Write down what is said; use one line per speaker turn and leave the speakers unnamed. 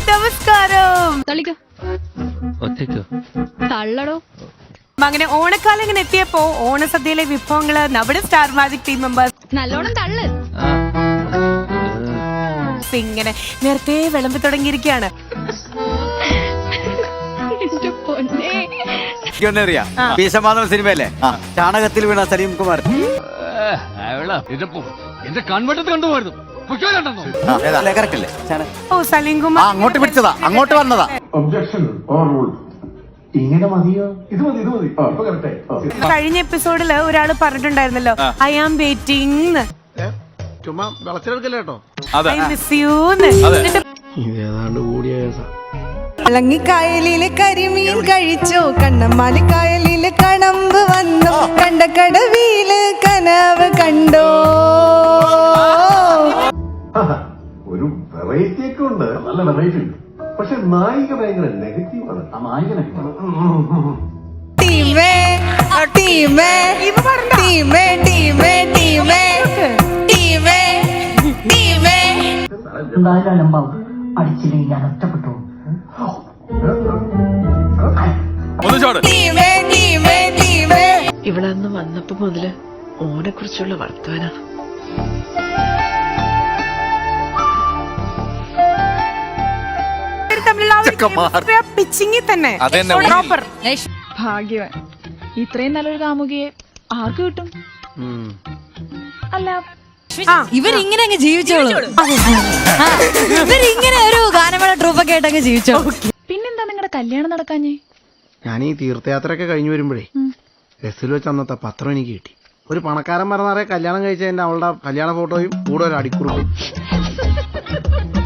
നമസ്കാരം.
തളിക്കോ
ഒറ്റയ്ക്കോ?
തള്ളടോ.
അങ്ങനെ ഓണക്കാലം ഇങ്ങനെ എത്തിയപ്പോ ഓണസദ്യയിലെ വിഭവങ്ങൾ നമ്മുടെ സ്റ്റാർ മാജിക് ടീം മെമ്പേഴ്സ്
നല്ലോണം തള്ളു.
ഇങ്ങനെ നേരത്തെ വിളമ്പി തുടങ്ങിയിരിക്കുകയാണ്.
എന്റെ പൊന്നേ.
അറിയാം ഭീഷമാധവൻ സിനിമയല്ലേ? ചാണകത്തിൽ വീണ സലീം കുമാർ.
എന്റെ കൺവെട്ടത്ത് കണ്ടുപോയിരുന്നു
അങ്ങോട്ട് പിടിച്ചതാ അങ്ങോട്ട് വന്നതാ.
ഒബ്ജക്ഷൻ ഇങ്ങനെ മതിയോ? ഇത് മതി ഇത് മതി.
കഴിഞ്ഞ എപ്പിസോഡിൽ ഒരാൾ പറഞ്ഞിട്ടുണ്ടായിരുന്നല്ലോ ഐ ആം വെയിറ്റിംഗ്
ചുമ്മാ വിളച്ചെടുക്കല്ലേ കേട്ടോ?
ഐ മിസ് യു
ഇതേതാണ്ട് കൂടിയ
കരിമീൻ കഴിച്ചോ? കണ്ണമ്മാലി കായലിൽ കണമ്പ് വന്നു. കണ്ട കടവിയിൽ കനവ് കണ്ടോ?
നല്ല വെറൈറ്റി ഉണ്ട്. പക്ഷെ നായിക ഭയങ്കര നെഗറ്റീവ് ആണ്. ആ നായിക
ടീമേ ടീമേ ടീമേ ടീമേ ടീമേ ടീമേ ടീമേ.
എന്തായാലും അലമ്പാവും അടിച്ചില്ലെങ്കിൽ ഞാൻ ഒറ്റപ്പെട്ടു.
ഇവിടെ നിന്ന് വന്നപ്പോ മുതൽ ഓനെ കുറിച്ചുള്ള വർത്തമാനാണ്.
തമ്മിലുള്ള തന്നെ പ്രോപ്പർ
ഭാഗ്യവാൻ. ഇത്രയും നല്ലൊരു കാമുകിയെ ആർക്ക് കിട്ടും. അല്ല.
ഇവരിങ്ങനെ അങ്ങ് ജീവിച്ചോളൂ. ഇവരിങ്ങനെ ഒരു ഗാനമേള ട്രൂപ്പൊക്കെ ജീവിച്ചോളൂ.
പിന്നെന്താ നിങ്ങളുടെ കല്യാണം നടക്കാഞ്ഞേ?
ഞാൻ ഈ തീർത്ഥയാത്രയൊക്കെ കഴിഞ്ഞു വരുമ്പോഴേ ബസ്സിൽ വെച്ച് അന്നത്തെ പത്രം എനിക്ക് കിട്ടി. ഒരു പണക്കാരൻ പറഞ്ഞാറേ കല്യാണം കഴിച്ചതിന്റെ അവളുടെ കല്യാണ ഫോട്ടോയും കൂടെ ഒരു അടിക്കുറിപ്പും.